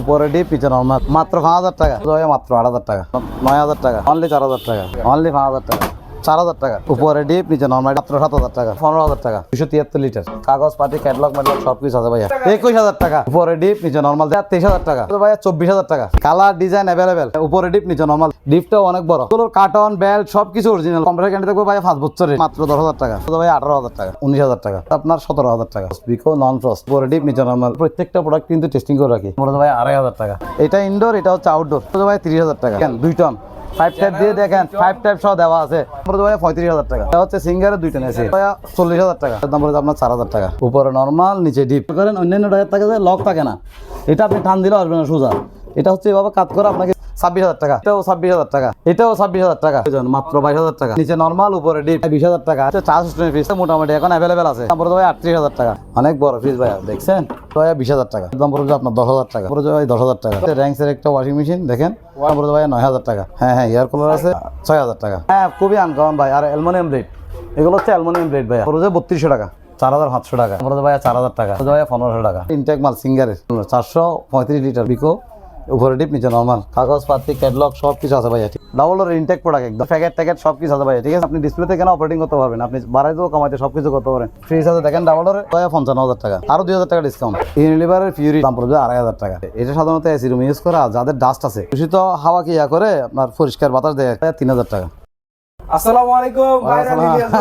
উপরে ডিপ পিছনে মাত্র পাঁচ হাজার টাকা। মাত্র আট হাজার টাকা। নয় হাজার টাকা। অনলি চার হাজার টাকা। অনলি পাঁচ হাজার টাকা। চার হাজার টাকা। উপরে ডিপ, নিচে নর্মাল সাত হাজার টাকা, পনেরো হাজার টাকা। দুশো তিয়াত্তর লিটার কাগজ ক্যাটলগ ম্যাটলগ সব কিছু আছে ভাইয়া। একুশ হাজার টাকা। উপরে ডিপ, নিচে নর্মাল তেইশ হাজার টাকা। ভাইয়া চব্বিশ হাজার টাকা। কালার ডিজাইন অ্যাভেলেবেল উপরে ডিপ, নিচে নর্মাল অনেক বড়। কার্টন বেল্ট সব কিছু অরিজিনাল কম্পিউটার ক্যান্ডি ভাইয়া পাঁচ বছরের। মাত্র দশ হাজার টাকা। তো ভাই আঠারো হাজার টাকা, উনিশ হাজার টাকা, আপনার সতেরো হাজার টাকা। নন ফ্রস্ট উপরে ডিপ, নিচে নর্মাল প্রত্যেকটা প্রোডাক্ট কিন্তু টেস্টিং করে রাখি। ভাই আড়াই হাজার টাকা। এটা ইনডোর এটা হচ্ছে আউটডোর তো ভাই তিরিশ হাজার টাকা। দুই টন ফাইভ টাইপ দিয়ে দেখেন ফাইভ টাইপ সহ দেওয়া আছে। ভাইয়া পঁয়ত্রিশ হাজার টাকা। এটা হচ্ছে সিঙ্গারের দুইটা নেছে ভাইয়া চল্লিশ হাজার টাকা। দাম আপনার চার হাজার টাকা। উপরে নর্মাল নিচে ডিপ করেন অন্যান্য টাকার থাকে যে লক থাকে না এটা আপনি টান দিলে আসবে না সোজা। এটা হচ্ছে এভাবে কাজ করে আপনাকে ছাব্বিশ হাজার টাকা এটাও ছাব্বিশ হাজার টাকা এটাও ছাব্বিশ হাজার টাকা মাত্র বাইশ হাজার টাকা নিচে নর্মাল উপরে ডিপ বিশ হাজার টাকা আচ্ছা ফিস মোটামুটি এখন অ্যাভেলেবেল আছে ভাই আটত্রিশ হাজার টাকা অনেক বড় ভাইয়া দেখছেন বিশ হাজার টাকা আপনার দশ হাজার টাকা ভাই দশ হাজার টাকা একটা ওয়াশিং মেশিন দেখেন ভাই নয় হাজার টাকা হ্যাঁ হ্যাঁ এয়ার কুলার আছে ছয় হাজার টাকা হ্যাঁ খুবই আনকমন ভাই আর অ্যালমোনিয়াম ব্লেড এগুলো হচ্ছে অ্যালমোনিয়াম ব্লেড ভাইয়া পড়বে বত্রিশশো টাকা চার হাজার পাঁচশো টাকা চার হাজার টাকা পনেরোশো টাকা ইনটেক মাল সিঙ্গারের চারশো পঁয়ত্রিশ লিটার বিকো উপরে ডিপ নিচে নর্মাল কাগজ পাতি ক্যাটলগ সব কিছু আছে ভাইয়া ঠিক। ডাবল ওর ইনটেক প্রোডাক্ট একদম। প্যাকেট ট্যাকেট সব কিছু আছে ভাইয়া ঠিক আছে? আপনি ডিসপ্লেতে কেন অপারেটিং করতে পারবেন? আপনি বাড়াইতেও কমাইতে সব কিছু করতে পারেন। ফ্রিজ আছে দেখেন ডাবল ওর পঞ্চান্ন হাজার টাকা। আরও দুই হাজার টাকা ডিসকাউন্ট ইউনিলিভারের ফিউরি দাম পড়বে আড়াই হাজার টাকা। এটা সাধারণত এসি রুম ইউজ করা যাদের ডাস্ট আছে। দূষিত হাওয়া কি ইয়া করে? আপনার পরিষ্কার বাতাস দেয় তিন হাজার টাকা। আসসালামু আলাইকুম ভাইরা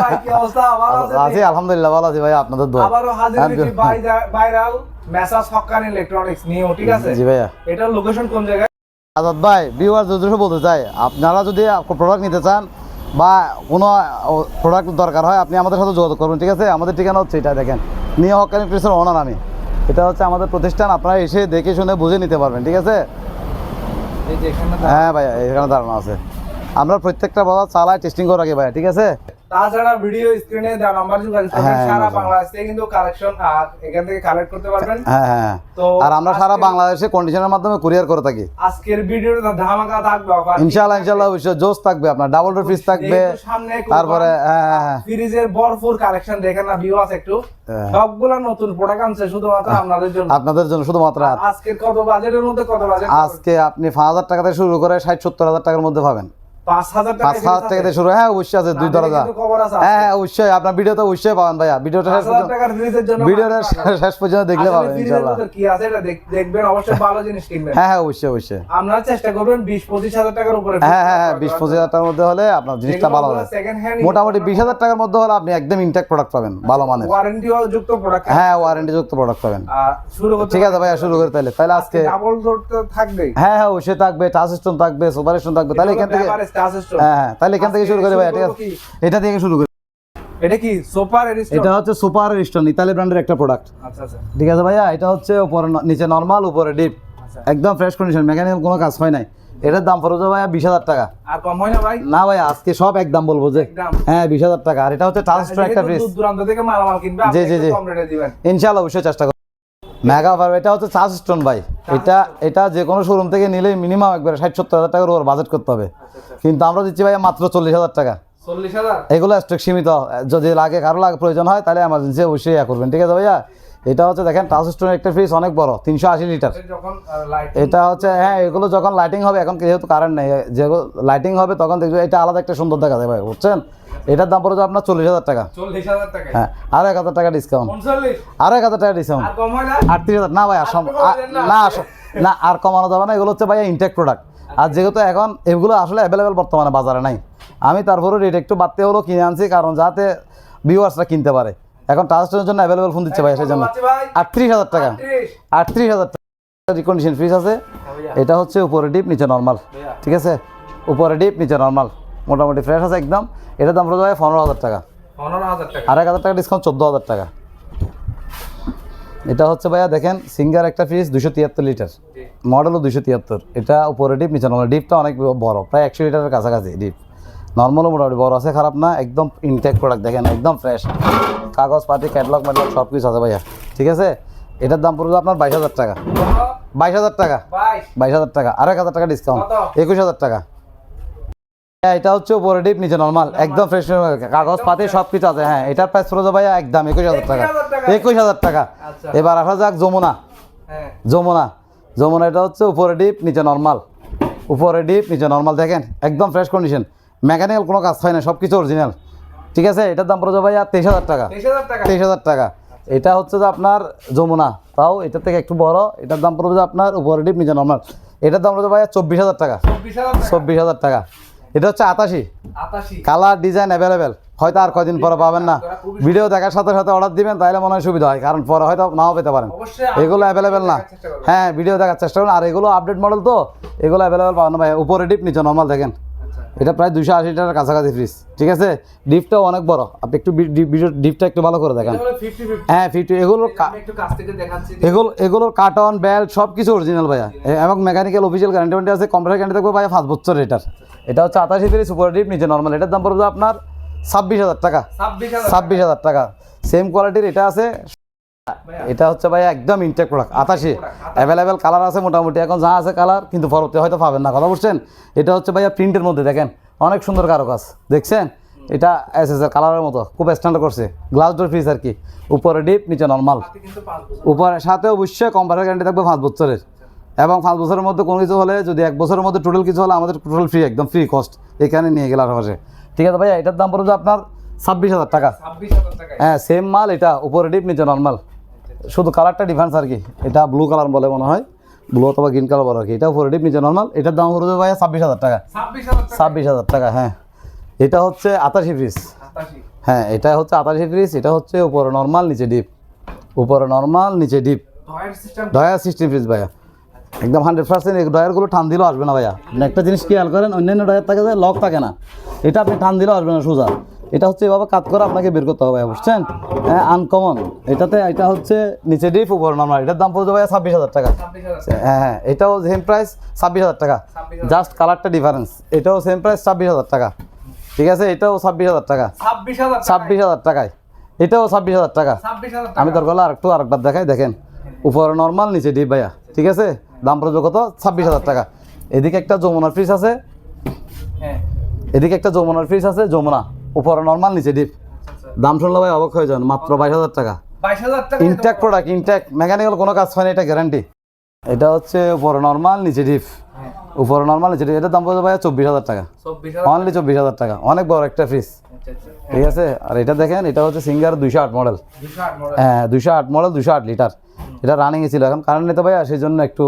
ভাই কি অবস্থা? ভালো আছেন? আছি আলহামদুলিল্লাহ ভালো আছি ভাই আপনাদের দোয়া। হাজির হ্যাঁ, হয়েছি ভাইরাল। মেসাজ ইলেকট্রনিক্স নিয়ে ঠিক আছে? জি ভাইয়া। এটার লোকেশন কোন জায়গায়? আজাদ ভাই ভিউয়ার যদি বলতে চাই আপনারা যদি প্রোডাক্ট নিতে চান বা কোনো প্রোডাক্ট দরকার হয় আপনি আমাদের সাথে যোগাযোগ করবেন ঠিক আছে? আমাদের ঠিকানা হচ্ছে এটা দেখেন নিয়ে হকানি প্রেসের ওনার আমি। এটা হচ্ছে আমাদের প্রতিষ্ঠান আপনারা এসে দেখে শুনে বুঝে নিতে পারবেন ঠিক আছে? হ্যাঁ ভাইয়া এখানে দাঁড়ানো আছে। আমরা প্রত্যেকটা বাজার চালায় টেস্টিং করে রাখি ভাইয়া ঠিক আছে? তাছাড়া ভিডিও স্ক্রিনে দেওয়া নাম্বার যোগাযোগ করবেন হ্যাঁ, সারা হ্যাঁ। বাংলাদেশ থেকে কিন্তু কালেকশন আর এখান থেকে কালেক্ট করতে পারবেন। হ্যাঁ হ্যাঁ আর আমরা সারা বাংলাদেশে কন্ডিশনের মাধ্যমে কুরিয়ার করে থাকি। আজকের ভিডিওটা ধামাকা থাকবে অফার ইনশাআল্লাহ ইনশাআল্লাহ অবশ্যই জোস থাকবে আপনার ডাবল ডোর ফ্রিজ থাকবে। তারপরে হ্যাঁ হ্যাঁ হ্যাঁ। ফ্রিজের ভরপুর কালেকশন দেখেন না ভিউ আছে একটু। হ্যাঁ। সবগুলা নতুন প্রোডাক্ট আনছে শুধুমাত্র আপনাদের জন্য। আপনাদের জন্য শুধুমাত্র আজকে কত বাজেটের মধ্যে কত বাজেট আজকে আপনি পাঁচ হাজার টাকা থেকে শুরু করে ষাট সত্তর হাজার টাকার মধ্যে পাবেন। টাকা পাঁচ হাজার টাকা থেকে। শুরু হ্যাঁ অবশ্যই আছে দুই দরজা। হ্যাঁ হ্যাঁ অবশ্যই আপনার ভিডিওতে অবশ্যই পাবেন ভাইয়া। ভিডিওটা শেষ পর্যন্ত ভিডিওটা শেষ পর্যন্ত দেখলে পাবেন ফ্রিজের কি আছে এটা দেখবেন অবশ্যই ভালো জিনিস কিনবেন। হ্যাঁ হ্যাঁ অবশ্যই অবশ্যই। আপনারা চেষ্টা করবেন বিশ পঁচিশ টাকার উপরে হ্যাঁ হ্যাঁ হ্যাঁ বিশ টাকার মধ্যে হলে আপনার জিনিসটা ভালো হবে। মোটামুটি বিশ টাকার মধ্যে হলে আপনি একদম ইনটেক প্রোডাক্ট পাবেন ভালো মানের। ওয়ারেন্টি যুক্ত প্রোডাক্ট হ্যাঁ ওয়ারেন্টি যুক্ত প্রোডাক্ট পাবেন শুরু করতে ঠিক আছে ভাইয়া শুরু করে তাহলে। তাহলে আজকে ডাবল ডোর তো থাকবেই। হ্যাঁ হ্যাঁ অবশ্যই থাকবে টাচ স্টোন থাকবে সুপার স্টোন থাকবে। তাহলে এখান থেকে হ্যাঁ তাহলে এখান থেকে শুরু করে ভাইয়া ঠিক আছে? এটা থেকে শুরু করি। এটা কি? সুপার এরিস্টোর এটা হচ্ছে সুপার স্টোন ইতালি ব্র্যান্ডের একটা প্রোডাক্ট আচ্ছা আচ্ছা। ঠিক আছে ভাইয়া? এটা হচ্ছে উপরে নিচে নরমাল উপরে ডিপ আচ্ছা। একদম ফ্রেশ কন্ডিশন মেকানিক্যাল কোনো কাজ হয় নাই। এটার দাম পড়বে ভাইয়া বিশ হাজার টাকা। আর কম হয় না ভাই? না ভাই আজকে সব একদম বলব যে। হ্যাঁ বিশ হাজার টাকা। আর এটা হচ্ছে ট্রান্সফার একটা যেহেতু ফ্রিজ দূর দূরান্ত থেকে মালামাল কিনবে জি, জি, জি। ইনশাআল্লাহ অবশ্যই চেষ্টা মেগা ভার এটা হচ্ছে চার্জ স্টোন ভাই। এটা এটা যে কোনো শোরুম থেকে নিলে মিনিমাম একবারে ষাট সত্তর হাজার টাকার ওর বাজেট করতে হবে। কিন্তু আমরা দিচ্ছি ভাই মাত্র চল্লিশ হাজার টাকা। চল্লিশ হাজার? এগুলো স্টক সীমিত। যদি লাগে কারও লাগে প্রয়োজন হয় তাহলে এমার্জেন্সি অবশ্যই ইয়া করবেন। ঠিক আছে ভাইয়া? এটা হচ্ছে দেখেন টাচ স্টোনের একটা ফ্রিজ অনেক বড় তিনশো আশি লিটার এটা হচ্ছে হ্যাঁ এগুলো যখন লাইটিং হবে এখন যেহেতু কারেন্ট নেই যেগুলো লাইটিং হবে তখন দেখবে এটা আলাদা একটা সুন্দর দেখা যায় ভাই বুঝছেন? এটার দাম পড়বে আপনার চল্লিশ হাজার টাকা। হ্যাঁ আর এক হাজার টাকা ডিসকাউন্ট আর এক হাজার টাকা ডিসকাউন্ট আটত্রিশ হাজার। না ভাই আর সম- আর কমাবেন না? না আর কমানো যাবে না এগুলো হচ্ছে ভাই ইনটেক প্রোডাক্ট আর যেহেতু এখন এগুলো আসলে অ্যাভেলেবেল বর্তমানে বাজারে নাই আমি তারপরে রেট একটু বাড়তে হলো কিনে আনছি কারণ যাতে ভিউয়ার্সরা কিনতে পারে। এখন ট্রান্সফারের জন্য অ্যাভেলেবেল ফোন দিচ্ছে ভাই সেই জন্য। আটত্রিশ হাজার টাকা। আটত্রিশ। হাজার টাকা। রিকন্ডিশন ফ্রিজ আছে। এটা হচ্ছে উপরে ডিপ নিচে নর্মাল ঠিক আছে? উপরে ডিপ নিচে নর্মাল মোটামুটি ফ্রেশ আছে একদম। এটার দাম পড়ে যাবে পনেরো হাজার টাকা। আর এক হাজার টাকা ডিসকাউন্ট চোদ্দ হাজার টাকা। এটা হচ্ছে ভাইয়া দেখেন সিঙ্গার একটা ফ্রিজ দুশো তিয়াত্তর লিটার। মডেলও দুশো তিয়াত্তর। এটা উপরে ডিপ নিচে নর্মাল ডিপটা অনেক বড় প্রায় একশো লিটারের কাছাকাছি ডিপ নর্মালও মোটামুটি বড় আছে খারাপ না। একদম ইনটেক প্রোডাক্ট দেখেন একদম ফ্রেশ কাগজ পাতি ক্যাটলগ ম্যাটলগ সব কিছু আছে ভাইয়া। ঠিক আছে? এটার দাম পড়বে আপনার বাইশ হাজার টাকা। বাইশ হাজার টাকা। বাইশ। হাজার টাকা। আর এক হাজার টাকা ডিসকাউন্ট একুশ হাজার টাকা। হ্যাঁ এটা হচ্ছে উপরে ডিপ নিচে নর্মাল একদম ফ্রেশ কাগজ পাতি সব কিছু আছে। হ্যাঁ এটার প্রাইস পড়ে যাবে ভাইয়া একদম একুশ হাজার টাকা। একুশ হাজার টাকা। আচ্ছা। এবার আসা যাক যমুনা। হ্যাঁ। যমুনা। যমুনা এটা হচ্ছে উপরে ডিপ নিচে নর্মাল উপরে ডিপ নিচে নর্মাল দেখেন একদম ফ্রেশ কন্ডিশন মেকানিক্যাল কোনো কাজ হয় না সব কিছু অরিজিনাল ঠিক আছে? এটার দাম পড়ে ভাইয়া তেইশ হাজার টাকা। তেইশ হাজার টাকা। এটা হচ্ছে যে আপনার যমুনা। তাও এটার থেকে একটু বড়। এটার দাম পড়বে যে আপনার উপরে ডিপ নিচে নর্মাল এটার দাম পড়বে ভাইয়া চব্বিশ হাজার টাকা। চব্বিশ হাজার টাকা। চব্বিশ হাজার টাকা। এটা হচ্ছে আটাশি কালার ডিজাইন অ্যাভেলেবেল হয়তো আর কয়দিন পরে পাবেন না। ভিডিও দেখার সাথে সাথে অর্ডার দিবেন তাহলে মনে হয় সুবিধা হয়। কারণ পরে হয়তো নাও পেতে পারেন। এগুলো অ্যাভেলেবেল না। হ্যাঁ ভিডিও দেখার চেষ্টা করুন। আর এগুলো আপডেট মডেল তো এগুলো অ্যাভেলেবেল পাবেন না ভাই উপরে ডিপ নিচে নর্মাল দেখেন। এটা প্রায় দুশো আশি টাকার কাছাকাছি ফ্রিজ ঠিক আছে? ডিপটাও অনেক বড়। আপনি একটু ডিপটা একটু ভালো করে দেখেন। হলো ফিফটি হ্যাঁ এগুলোর এগুলো এগুলোর কার্টন বেল্ট সব কিছু অরিজিনাল ভাইয়া। এ- এবং মেকানিক্যাল অফিসিয়াল গ্যারান্টি ওয়ারেন্টি আছে। কম্পিউটার গ্যারান্টি থাকবে ভাইয়া পাঁচ বছর এটার এটা হচ্ছে আটাশি ফ্রি সুপার ডিপ নিচে নর্মাল এটার দাম পড়বে আপনার ছাব্বিশ হাজার টাকা। ছাব্বিশ হাজার টাকা। সেম কোয়ালিটির এটা আছে। এটা হচ্ছে ভাইয়া একদম ইনটেক প্রোডাক্ট আটাশি অ্যাভেলেবেল কালার আছে মোটামুটি এখন যা আছে কালার কিন্তু পরবর্তী হয়তো পাবেন না কথা বলছেন এটা হচ্ছে ভাইয়া প্রিন্টের মধ্যে দেখেন অনেক সুন্দর কারও কাজ দেখছেন এটা এস এস এর কালারের মতো খুব স্ট্যান্ডার্ড করছে গ্লাস ডোর ফ্রিজ আর কি উপরে ডিপ নিচে নর্মাল উপরে সাথে অবশ্যই কম্পিউটার গ্যারান্টি থাকবে পাঁচ বছরের। এবং পাঁচ বছরের মধ্যে কোনো কিছু হলে যদি এক বছরের মধ্যে টোটাল কিছু হলে আমাদের টোটাল ফ্রি একদম ফ্রি কস্ট এখানে নিয়ে গেলে আশেপাশে ঠিক আছে ভাইয়া এটার দাম পড়বে আপনার ছাব্বিশ হাজার টাকা। ছাব্বিশ হাজার টাকা হ্যাঁ সেম মাল এটা উপরে ডিপ নিচে নর্মাল শুধু কালারটা ডিফারেন্স আর কি। এটা ব্লু কালার বলে মনে হয়। ব্লু অথবা গ্রিন কালার বলে আর কি। এটা উপরে ডিপ নিচে নর্মাল এটার দাম পড়বে ভাইয়া ছাব্বিশ হাজার টাকা। ছাব্বিশ হাজার টাকা। হ্যাঁ। এটা হচ্ছে পিস আটাশি হ্যাঁ এটা হচ্ছে আটাশি পিস এটা হচ্ছে উপরে নর্মাল নিচে ডিপ উপরে নর্মাল নিচে ডিপ ডয়ের সিস্টেম ফ্রিজ ভাইয়া। একদম হান্ড্রেড পার্সেন্ট ডয়ারগুলো টান দিলেও আসবে না ভাইয়া। একটা জিনিস খেয়াল করেন অন্যান্য ডয়ার থাকে যে লক থাকে না। এটা আপনি টান দিলেও আসবে না সোজা। এটা হচ্ছে এভাবে কাজ করে আপনাকে বের করতে হবে বুঝছেন? হ্যাঁ আনকমন এটাতে এটা হচ্ছে নিচে ডিপ উপর নর্মাল এটার দাম পড়বে ভাইয়া ছাব্বিশ হাজার টাকা। হ্যাঁ হ্যাঁ এটাও সেম প্রাইস ছাব্বিশ হাজার টাকা। জাস্ট কালারটা ডিফারেন্স এটাও সেম প্রাইস ছাব্বিশ হাজার টাকা। ঠিক আছে? এটাও ছাব্বিশ হাজার টাকা। ছাব্বিশ হাজার টাকায়। এটাও ছাব্বিশ হাজার টাকা। আমি তোর গলা আরেকটু আরেকবার দেখাই দেখেন। উপরে নর্মাল নিচে ডিপ ভাইয়া। ঠিক আছে? দাম পড়বে কত? ছাব্বিশ হাজার টাকা। এদিকে একটা যমুনার ফ্রিজ আছে। হ্যাঁ। এদিকে একটা যমুনার ফ্রিজ আছে যমুনা। উপরে নর্মাল নিচে ডিপ দাম শুনলে ভাই অবাক হয়ে যান মাত্র বাইশ হাজার টাকা। বাইশ হাজার টাকা ইনট্যাক্ট প্রোডাক্ট ইনট্যাক্ট মেকানিক্যাল কোনো কাজ হয় না এটা গ্যারান্টি এটা হচ্ছে উপরে নর্মাল নিচে ডিপ হ্যাঁ। উপরে নর্মাল নিচে ডিপ এটার দাম পড়বে ভাইয়া চব্বিশ হাজার টাকা। অনলি চব্বিশ হাজার টাকা। অনেক বড় একটা ফ্রিজ আচ্ছা আচ্ছা। ঠিক আছে? আর এটা দেখেন এটা হচ্ছে সিঙ্গার দুইশো আট মডেল দুশো আট মডেল হ্যাঁ দুশো আট মডেল দুশো আট লিটার এটা রানিংয়ে ছিল। এখন কারেন্ট নিতে ভাইয়া সেই জন্য একটু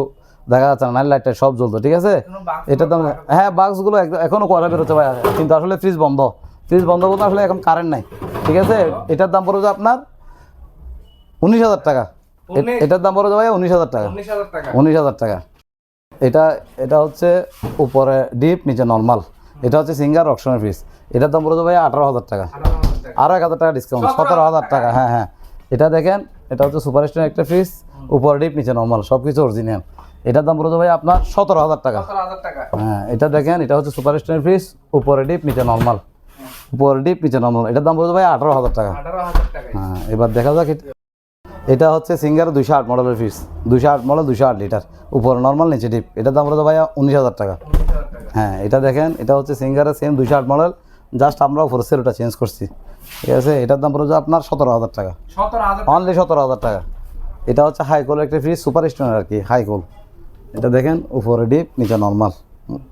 দেখা যাচ্ছে না। নাইট লাইটটা সব জ্বলতো ঠিক আছে? এটা দাম হ্যাঁ বাক্সগুলো একদম এখনও করা বেরোচ্ছে ভাইয়া। কিন্তু আসলে ফ্রিজ বন্ধ। ফ্রিজ বন্ধ বলতে আসলে এখন কারেন্ট নাই। ঠিক আছে? এটার দাম পড়বে আপনার উনিশ হাজার টাকা। এটার দাম পড়বে ভাইয়া উনিশ হাজার টাকা। উনিশ হাজার টাকা। এটা এটা হচ্ছে উপরে ডিপ নিচে নর্মাল এটা হচ্ছে সিঙ্গার অপশনের ফ্রিজ এটার দাম পড়বে ভাইয়া আঠারো হাজার টাকা। আরও এক হাজার টাকা ডিসকাউন্ট সতেরো হাজার টাকা। হ্যাঁ হ্যাঁ। এটা দেখেন এটা হচ্ছে সুপার স্টোর একটা ফ্রিজ উপর ডিপ নিচে নর্মাল সব কিছু অরিজিনাল এটার দাম পড়বে ভাই আপনার সতেরো হাজার টাকা। সতেরো হাজার টাকা। হ্যাঁ এটা দেখেন এটা হচ্ছে সুপার স্টোর ফ্রিজ উপরে ডিপ নিচে নর্মাল ডিপ নিচে নর্মাল এটার দাম পড়বে ভাই আঠারো হাজার টাকা। হ্যাঁ এবার দেখা যাক এটা- হচ্ছে সিঙ্গার দুশো আট মডেলের ফ্রিজ দুশো আট মডেল দুশো আট লিটার উপরে নর্মাল নিচে ডিপ এটার দাম পড়বে ভাই উনিশ হাজার টাকা। হ্যাঁ এটা দেখেন এটা হচ্ছে সিঙ্গারের সেম দুশো আট মডেল জাস্ট আমরা উপরে সেলটা চেঞ্জ করছি। ঠিক আছে এটার দাম পড়বে আপনার সতেরো হাজার টাকা। অনলি সতেরো হাজার টাকা। এটা হচ্ছে হাই কোল একটা ফ্রিজ সুপার স্টোনের আর কি হাইকোল এটা দেখেন উপরে ডিপ নিচে নর্মাল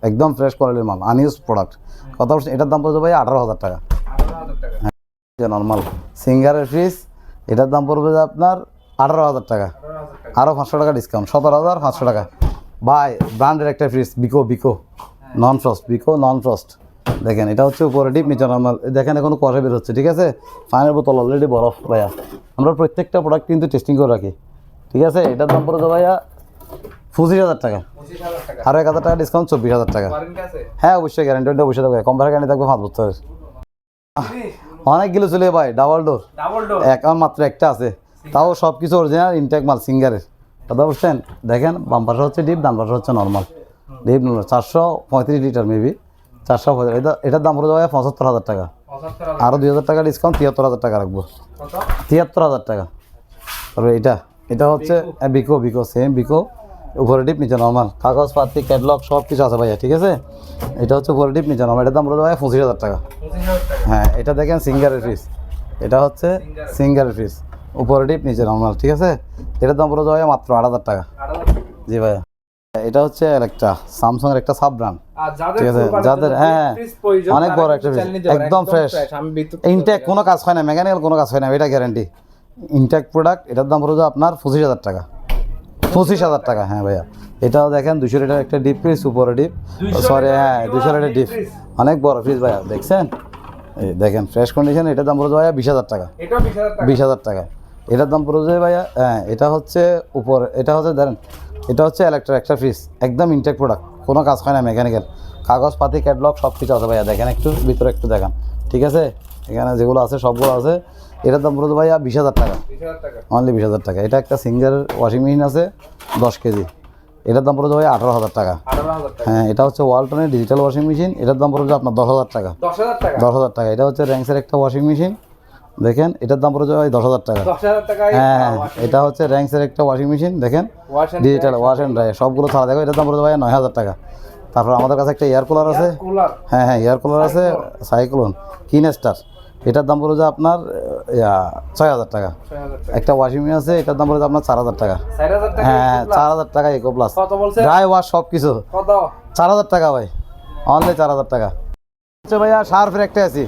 একদম ফ্রেশ কোয়ালিটির মাল আনইউজ প্রোডাক্ট কথা বলছি এটার দাম পড়বে ভাই আঠারো হাজার টাকা। টাকা নর্মাল সিঙ্গারের ফ্রিজ এটার দাম পড়বে যে আপনার আঠারো হাজার টাকা। আরও পাঁচশো টাকা ডিসকাউন্ট সতেরো হাজার পাঁচশো টাকা। বাই ব্র্যান্ডের একটা ফ্রিজ বিকো বিকো নন ফ্রস্ট বিকো নন ফ্রস্ট দেখেন, এটা হচ্ছে উপরে ডিপ নিচে নর্মাল দেখেন, এখন কষে বের হচ্ছে, ঠিক আছে? ফাইনের বোতল অলরেডি বরফ, ভাইয়া। আমরা প্রত্যেকটা প্রোডাক্ট কিন্তু টেস্টিং করে রাখি। ঠিক আছে? এটার দাম পড়ে ভাইয়া পঁচিশ হাজার টাকা। আরও এক হাজার টাকা ডিসকাউন্ট চব্বিশ হাজার টাকা। হ্যাঁ অবশ্যই গ্যারান্টি অবশ্যই থাকবে। কম্পার গ্যারান্টি থাকবে পাঁচ বছরের। অনেকগুলো চলে ভাই ডাবল ডোর ডাবল ডোর এক মাত্র একটা আছে। তাও সব কিছু অরিজিনাল ইনটেক মাল সিঙ্গারের কথা বুঝছেন? দেখেন বাম পাশে হচ্ছে ডিপ ডান পাশে হচ্ছে নর্মাল ডিপ নর্মাল চারশো পঁয়ত্রিশ লিটার মেবি চারশো পঁয়ত্রিশ এটা এটার দাম পড়ে যাবে পঁচাত্তর হাজার টাকা। আরও দুই হাজার টাকা ডিসকাউন্ট তিয়াত্তর হাজার টাকা রাখব। তিয়াত্তর হাজার টাকা। তবে এটা এটা হচ্ছে বিকো বিকো সেম বিকো উপরে ডিপ নিচে নর্মাল কাগজপাতি ক্যাটলগ সব কিছু আছে ভাইয়া ঠিক আছে? এটা হচ্ছে উপরে ডিপ নিচে নর্মাল এটার দাম পড়ে যাবে পঁচিশ হাজার টাকা। হ্যাঁ এটা দেখেন সিঙ্গারের ফ্রিজ এটা হচ্ছে সিঙ্গারের ফ্রিজ উপরে ডিপ নিচে নর্মাল ঠিক আছে? এটার দাম পড়ে যাবে মাত্র আট হাজার টাকা। জি ভাইয়া। এটা হচ্ছে একটা স্যামসাং এর একটা সাব ব্র্যান্ড ঠিক আছে, যাদের- হ্যাঁ, অনেক বড় একটা একদম ফ্রেশ ইনটেক কোনো কাজ হয় না মেকানিক্যাল কোনো কাজ হয় না এটা গ্যারান্টি ইনটেক প্রোডাক্ট এটার দাম পড়বে আপনার পঁচিশ হাজার টাকা। পঁচিশ হাজার টাকা হ্যাঁ ভাইয়া। এটাও দেখেন দুশো লিটার একটা ডিপ ফ্রিজ উপরে ডিপ সরি হ্যাঁ দুশো লিটার ডিপ অনেক বড় ফ্রিজ ভাইয়া দেখছেন? এই দেখেন ফ্রেশ কন্ডিশন এটার দাম পড়বে ভাইয়া বিশ হাজার টাকা। বিশ হাজার টাকা। এটার দাম পড়বে ভাইয়া হ্যাঁ এটা হচ্ছে উপর এটা হচ্ছে ধরেন এটা হচ্ছে ইলেকট্রিক একটা ফ্রিজ একদম ইনটেক প্রোডাক্ট কোনো কাজ হয় না মেকানিক্যাল কাগজপাতি ক্যাটলগ সব কিছু আছে ভাইয়া দেখেন একটু ভিতরে একটু দেখান ঠিক আছে? এখানে যেগুলো আছে সবগুলো আছে। এটার দাম পড়বে ভাইয়া বিশ হাজার টাকা। অনলি বিশ হাজার টাকা। এটা একটা সিঙ্গেল ওয়াশিং মেশিন আছে দশ কেজি। এটার দাম পড়বে ভাই আঠারো হাজার টাকা। হ্যাঁ এটা হচ্ছে ওয়ালটনের ডিজিটাল ওয়াশিং মেশিন এটার দাম পড়বে আপনার দশ হাজার টাকা। দশ হাজার টাকা? এটা হচ্ছে র্যাঙ্কসের একটা ওয়াশিং মেশিন দেখেন এটার দাম পড়বে ভাই দশ হাজার টাকা। টাকায় হ্যাঁ হ্যাঁ, এটা হচ্ছে র্যাঙ্কসের একটা ওয়াশিং মেশিন দেখেন। ডিজিটাল ওয়াশ অ্যান্ড ড্রাই সবগুলো ছাড়া দেখো এটার দাম পড়বে ভাই নয় হাজার টাকা। তারপর আমাদের কাছে একটা এয়ার কুলার আছে। হ্যাঁ হ্যাঁ এয়ার কুলার আছে সাইক্লোন কিনেস্টার এটার দাম পড়বে যে আপনার ছয় হাজার টাকা। একটা ওয়াশিং মেশিন আছে এটার দাম পড়বে আপনার চার হাজার টাকা। হ্যাঁ চার হাজার টাকা ইকো প্লাস ড্রাই ওয়াশ সব কিছু চার হাজার টাকা ভাই। অনলি চার হাজার টাকা। হচ্ছে ভাইয়া সার্ফের একটা আছি।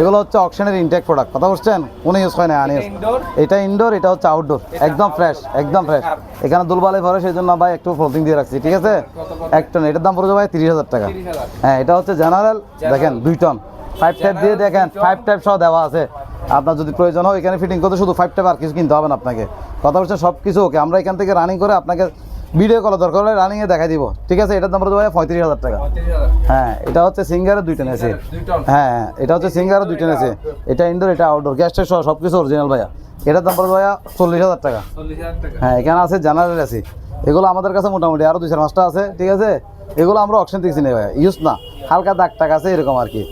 এগুলো হচ্ছে অকশনের ইনটেক প্রোডাক্ট কথা বলছেন? কোনো ইউজ হয় না ইনডোর এটা ইনডোর এটা হচ্ছে আউটডোর একদম ফ্রেশ একদম ফ্রেশ এখানে দুলবালি ভরে সেই জন্য ভাই একটু ফ্লোটিং দিয়ে রাখছি ঠিক আছে? এক টন এটার দাম পড়বে ভাই তিরিশ হাজার টাকা। হ্যাঁ এটা হচ্ছে জেনারেল দেখেন দুই টন ফাইভ টাইপ দিয়ে দেখেন ফাইভ টাইপ সহ দেওয়া আছে। আপনার যদি প্রয়োজন হয় এখানে ফিটিং করতে শুধু ফাইভ টাইপ আর কিছু কিনতে হবে না আপনাকে। কথা বলছে সব কিছু ওকে আমরা এখান থেকে রানিং করে আপনাকে ভিডিও কল দরকার হলে রানিংয়ে দেখাই দিব। ঠিক আছে? এটার দাম পড়বে ভাই পঁয়ত্রিশ হাজার টাকা। হ্যাঁ এটা হচ্ছে সিঙ্গারের দুই টন এসি দুই টন হ্যাঁ এটা হচ্ছে সিঙ্গারের দুই টন এসি এটা ইনডোর এটা আউটডোর গ্যাসটা সহ সব কিছু অরিজিনাল ভাইয়া। এটার দাম পড়বে ভাইয়া চল্লিশ হাজার টাকা। হ্যাঁ এখানে আছে জেনারেল এসি এগুলো আমাদের কাছে মোটামুটি আরও দুই চার পাঁচটা আছে ঠিক আছে? এগুলো আমরা অপশন দিচ্ছি না ভাইয়া। ইউজ না। হালকা দাগ টাক আছে এরকম আর কি।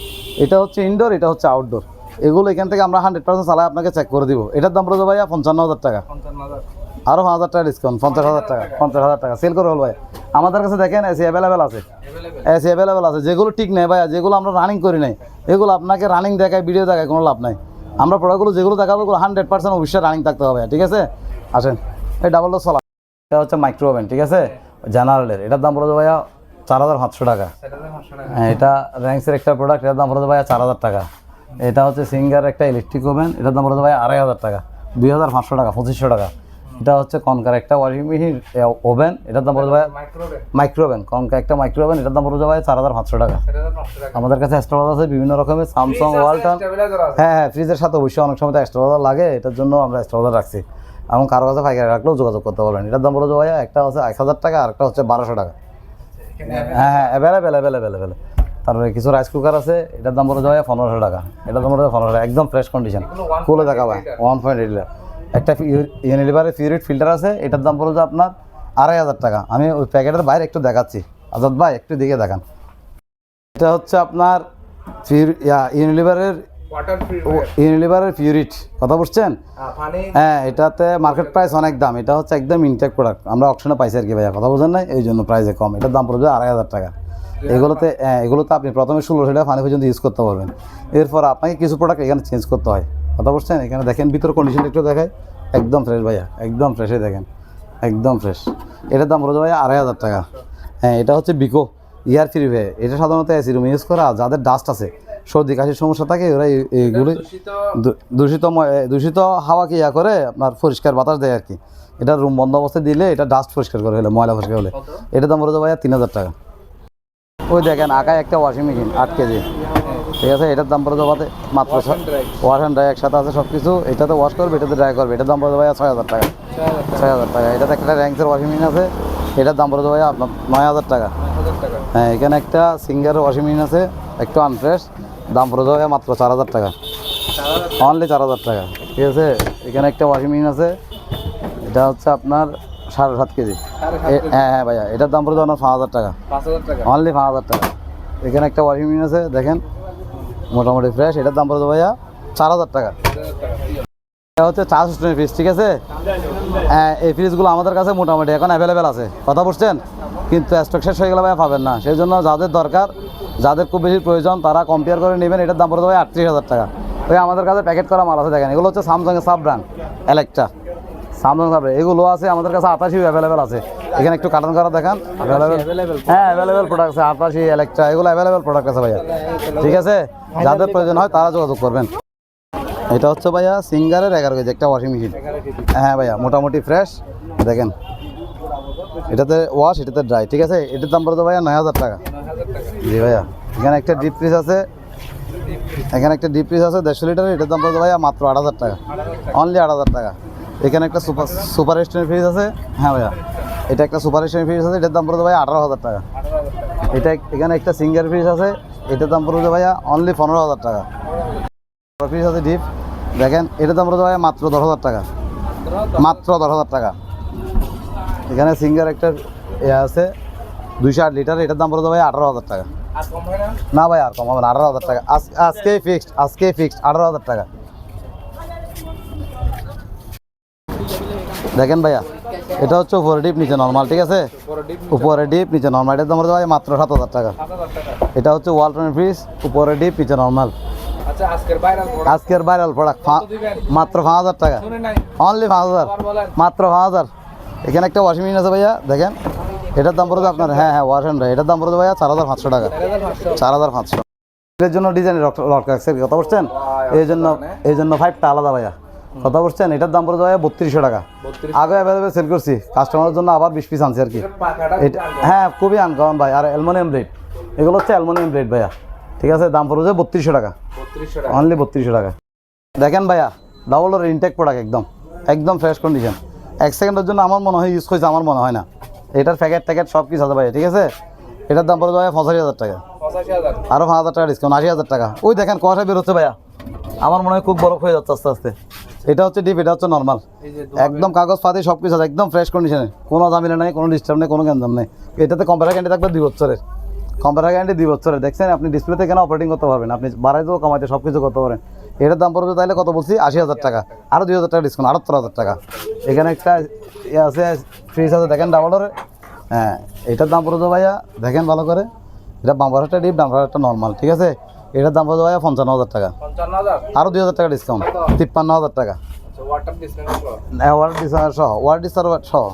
এটা হচ্ছে ইনডোর এটা হচ্ছে আউটডোর এগুলো এখান থেকে আমরা হান্ড্রেড পার্সেন্ট চালাই আপনাকে চেক করে দিব। এটার দাম পড়বে ভাইয়া পঞ্চান্ন হাজার টাকা। আরও পাঁচ হাজার টাকা ডিসকাউন্ট পঞ্চাশ হাজার টাকা পঞ্চাশ হাজার টাকা। সেল করে হল ভাই আমাদের কাছে দেখেন এসি অ্যাভেলেবেল আছে। এসি অ্যাভেলেবেল আছে। যেগুলো ঠিক নেই ভাইয়া যেগুলো আমরা রানিং করি নাই এগুলো আপনাকে রানিং দেখায় ভিডিও দেখায় কোনো লাভ নাই। আমরা প্রোডাক্টগুলো যেগুলো দেখাবো ওগুলো হান্ড্রেড পার্সেন্ট অবশ্যই রানিং থাকতে হবে ঠিক আছে? আসেন। এই ডাবল ডোর চলা এটা হচ্ছে মাইক্রো ওভেন ঠিক আছে? জেনারেলের এটার দাম পড়বে ভাইয়া চার হাজার পাঁচশো টাকা। হ্যাঁ, এটা র্যাঙ্কসের একটা প্রোডাক্ট এটার দাম পড়বে ভাইয়া চার হাজার টাকা। এটা হচ্ছে সিঙ্গার একটা ইলেকট্রিক ওভেন এটার দাম পড়বে ভাইয়া আড়াই হাজার টাকা। দুই হাজার পাঁচশো টাকা পঁচিশশো টাকা। এটা হচ্ছে কনকার একটা ওয়াশিং মেশিন ওভেন এটার দাম ভাইয়া মাইক্রোওয়েভ মাইক্রো ওভেন কনকা একটা মাইক্রো ওভেন এটার দাম পড়বে ভাই চার হাজার পাঁচশো টাকা। আমাদের কাছে এক্সট্রা আছে বিভিন্ন রকমের স্যামসাং ওয়ালটন হ্যাঁ হ্যাঁ ফ্রিজের সাথে অবশ্যই অনেক সময় এক্সট্রা বাজার লাগে এটার জন্য আমরা এক্সট্রা রাখছি। এবং কারও কাছে পাইকারি রাখলেও যোগাযোগ করতে পারবেন। এটার দাম বলে ভাইয়া একটা হচ্ছে এক হাজার টাকা আর একটা হচ্ছে বারোশো টাকা। হ্যাঁ হ্যাঁ অ্যাভেলেবেল অ্যাভেলেবেল অ্যাভেলেবেল তারপরে কিছু রাইস কুকার আছে এটার দাম বলে ভাইয়া পনেরোশো টাকা। এটার দাম বলে পনেরোশো টাকা একদম ফ্রেশ কন্ডিশন এগুলো 1.8 খুলে দেখা ভাই ওয়ান পয়েন্ট এইট একটা ইউনিলিভারের পিউরিট ফিল্টার আছে এটার দাম পড়বে আপনার আড়াই হাজার টাকা। আমি ওই প্যাকেটের বাইরে একটু দেখাচ্ছি। আজাদ ভাই একটু দিকে দেখান। এটা হচ্ছে আপনার ইউনিলিভারের ইউনিলিভারের পিউরিট কথা বুঝছেন? হ্যাঁ এটাতে মার্কেট প্রাইস অনেক দাম এটা হচ্ছে একদম ইনটেক প্রোডাক্ট আমরা অপশনে পাইছি আর কি ভাইয়া কথা বুঝেন না এই জন্য প্রাইসে কম এটার দাম পড়বে আড়াই হাজার টাকা। এগুলোতে হ্যাঁ এগুলোতে আপনি প্রথমে ষোলোশো টাকা পর্যন্ত ইউজ করতে পারবেন। এরপর আপনাকে কিছু প্রোডাক্ট এখানে চেঞ্জ করতে হয় কথা বুঝছেন? এখানে দেখেন ভিতর কন্ডিশন একটু দেখায় একদম ফ্রেশ ভাইয়া একদম ফ্রেশে দেখেন একদম ফ্রেশ এটার দাম পড়বে ভাইয়া আড়াই হাজার টাকা। হ্যাঁ এটা হচ্ছে বিকো ইয়ার ফ্রি ভাই এটা সাধারণত এসি রুম ইউজ করা যাদের ডাস্ট আছে সর্দি কাশির সমস্যা থাকে ওরা এইগুলি দূষিত দূষিত ম- হাওয়া কি ইয়া করে? আপনার পরিষ্কার বাতাস দেয় আর কি। এটা রুম বন্ধ অবস্থায় দিলে এটা ডাস্ট পরিষ্কার করে হলে ময়লা পরিষ্কার হলে এটা দাম বলতে ভাইয়া তিন হাজার টাকা। ওই দেখেন আঁকায় একটা ওয়াশিং মেশিন আট কেজি। ঠিক আছে এটার দাম পড়ে যাবে মাত্র। ওয়াশ অ্যান্ড ড্রাই একসাথে আছে সব কিছু এটাতে ওয়াশ করবে এটাতে ড্রাই করবে। এটার দাম পড়ে ভাইয়া ছয় হাজার টাকা। ছয় হাজার টাকা। এটাতে একটা র্যাঙ্কসের ওয়াশিং মেশিন আছে। এটার দাম পড়ে ভাইয়া আপনার নয় হাজার টাকা। হ্যাঁ এখানে একটা সিঙ্গার ওয়াশিং মেশিন আছে একটু আনফ্রেশ দাম পড়ে যাবে মাত্র চার হাজার টাকা। অনলি চার হাজার টাকা। ঠিক আছে? এখানে একটা ওয়াশিং মেশিন আছে। এটা হচ্ছে আপনার সাড়ে সাত কেজি। হ্যাঁ হ্যাঁ ভাইয়া এটার দাম পাঁচ হাজার টাকা। পাঁচ হাজার টাকা? অনলি পাঁচ হাজার টাকা। এখানে একটা ওয়াশিং মেশিন আছে দেখেন। মোটামুটি ফ্রেশ এটার দাম পড়বে ভাইয়া চার হাজার টাকা। এটা হচ্ছে চার সিস্টেমের ফ্রিজ ঠিক আছে? হ্যাঁ এই ফ্রিজগুলো আমাদের কাছে মোটামুটি এখন অ্যাভেলেবেল আছে। কথা বুঝছেন? কিন্তু স্টক শেষ হয়ে গেলে ভাইয়া পাবেন না। সেই জন্য যাদের দরকার যাদের খুব বেশি প্রয়োজন তারা কম্পেয়ার করে নেবেন এটার দাম পড়বে ভাই আটত্রিশ হাজার টাকা। ওই আমাদের কাছে প্যাকেট করা মাল আছে দেখেন এগুলো হচ্ছে স্যামসাংয়ের সাব ব্র্যান্ড অ্যালেক্ট্রা স্যামসাং সাবে এগুলো আছে আমাদের কাছে আটাশি অ্যাভেলেবেল আছে। এখানে একটু কাটান করা দেখান অ্যাভেলেবেল হ্যাঁ অ্যাভেলেবেল প্রোডাক্ট আছে আটাশি ইলেকট্রা এগুলো অ্যাভেলেবেল প্রোডাক্ট আছে ভাইয়া। ঠিক আছে? যাদের প্রয়োজন হয় তারা যোগাযোগ করবেন। এটা হচ্ছে ভাইয়া সিঙ্গারের এগারো কেজি একটা ওয়াশিং মেশিন হ্যাঁ ভাইয়া মোটামুটি ফ্রেশ দেখেন এটাতে ওয়াশ এটাতে ড্রাই ঠিক আছে? এটার দাম পড়বে ভাইয়া নয় হাজার টাকা। জি ভাইয়া, এখানে একটা ডিপ ফ্রিজ আছে। এখানে একটা ডিপ ফ্রিজ আছে, দেড়শো লিটার এটার দাম পড়বে ভাইয়া মাত্র আট হাজার টাকা। অনলি আট হাজার টাকা। এখানে একটা সুপার সুপার স্টোনের ফ্রিজ আছে। হ্যাঁ ভাইয়া, এটা একটা সুপার স্টোনের ফ্রিজ আছে, এটার দাম পড়বে ভাইয়া আঠারো হাজার টাকা। এটা এখানে একটা সিঙ্গার ফ্রিজ আছে, এটার দাম পড়বে ভাইয়া অনলি পনেরো হাজার টাকা। ফ্রিজ আছে ডিপ দেখেন, এটার দাম পড়বে ভাইয়া মাত্র দশ হাজার টাকা। মাত্র দশ হাজার টাকা। এখানে সিঙ্গার একটা এ আছে দুইশো আট লিটার এটার দাম পড়বে ভাই আঠারো হাজার টাকা। আর কম হয় না? না ভাই আর কম হবে না আঠারো হাজার টাকা। আজ- আজকেই ফিক্সড আজকেই ফিক্সড আঠারো হাজার টাকা। দেখেন ভাইয়া এটা হচ্ছে উপরে ডিপ নিচে নর্মাল ঠিক আছে? বড় ডিপ উপরে ডিপ নিচে নর্মাল এটার দাম পড়বে ভাই মাত্র সাত হাজার টাকা। সাত হাজার টাকা। এটা হচ্ছে ওয়ালটনের ফ্রিজ উপরে ডিপ নিচে নর্মাল আচ্ছা আজকের ভাইরাল প্রোডাক্ট আজকের ভাইরাল প্রোডাক্ট দিবেন? মাত্র পাঁচ হাজার টাকা। শুনে নাই। অনলি পাঁচ হাজার। আবার বলেন। মাত্র পাঁচ হাজার। এখানে একটা ওয়াশিং মেশিন আছে ভাইয়া দেখেন। এটার দাম পড়বে আপনার হ্যাঁ হ্যাঁ ওয়াশ অ্যান্ড এটার দাম পড়বে ভাইয়া চার হাজার পাঁচশো টাকা। চার হাজার পাঁচশো। এর জন্য ডিজাইন লটকাক্সের কথা বলছেন? এই জন্য এই জন্য ফাইভটা আলাদা ভাইয়া। কথা বলছেন? এটার দাম পড়বে ভাইয়া বত্রিশশো টাকা। আগে অ্যাভেলেবেল সেল করছি কাস্টমারের জন্য আবার বিশ পিস আনছি আর কি। হ্যাঁ খুবই আনকমন ভাই আর অ্যালমোনিয়াম ব্লেড এগুলো হচ্ছে অ্যালমোনিয়াম ব্লেড ভাইয়া। ঠিক আছে দাম পড়বে বত্রিশশো টাকা। বত্রিশশো টাকা। অনলি বত্রিশশো টাকা। দেখেন ভাইয়া ডাবল ওর ইনটেক প্রোডাক্ট একদম। একদম ফ্রেশ কন্ডিশন এক সেকেন্ডের জন্য আমার মনে হয় ইউজ করেছে আমার মনে হয় না। এটার প্যাকেট ট্যাকেট সব কিছু আছে ভাইয়া ঠিক আছে? এটার দাম পড়বে ভাইয়া পঁচাশি হাজার টাকা। আরও পাঁচ হাজার টাকা ডিসকাউন্ট আশি হাজার টাকা। ওই দেখেন কষা বেরোচ্ছে ভাইয়া। আমার মনে হয় খুব বরফ হয়ে যাচ্ছে আস্তে আস্তে। এটা হচ্ছে ডিপ এটা হচ্ছে নর্মাল একদম কাগজ পাতি সব কিছু আছে একদম ফ্রেশ কন্ডিশনে কোনো ঝামেলা নেই কোনো ডিস্টার্ব নেই কোনো গ্যাঞ্জাম নেই। এটাতে কম্পিউটার গ্যারান্টি থাকবে দুই বছরের। কম্পিউটার গ্যারান্টি দুই বছরের। দেখছেন আপনি ডিসপ্লেতে কেন অপারেটিং করতে পারবেন? আপনি বাড়াইতেও কমাইতে সব কিছু করতে পারেন এটার দাম পড়বে তাহলে কত বলছি? আশি হাজার টাকা। আরও দুই হাজার টাকা ডিসকাউন্ট আটাত্তর হাজার টাকা। এখানে একটা ইয়ে আছে ফ্রিজ আছে দেখেন ডাবলের হ্যাঁ এটার দাম পড়বে ভাইয়া দেখেন ভালো করে। এটা বাম্পার একটা ডিপ ডাম্পার একটা নর্মাল ঠিক আছে? এটার দাম পড়বে ভাইয়া পঞ্চান্ন হাজার টাকা। আরও দুই হাজার টাকা ডিসকাউন্ট তিপ্পান্ন হাজার টাকা। ওয়াটার ডিসার সহ? ওয়ার্ড ডিসার সহ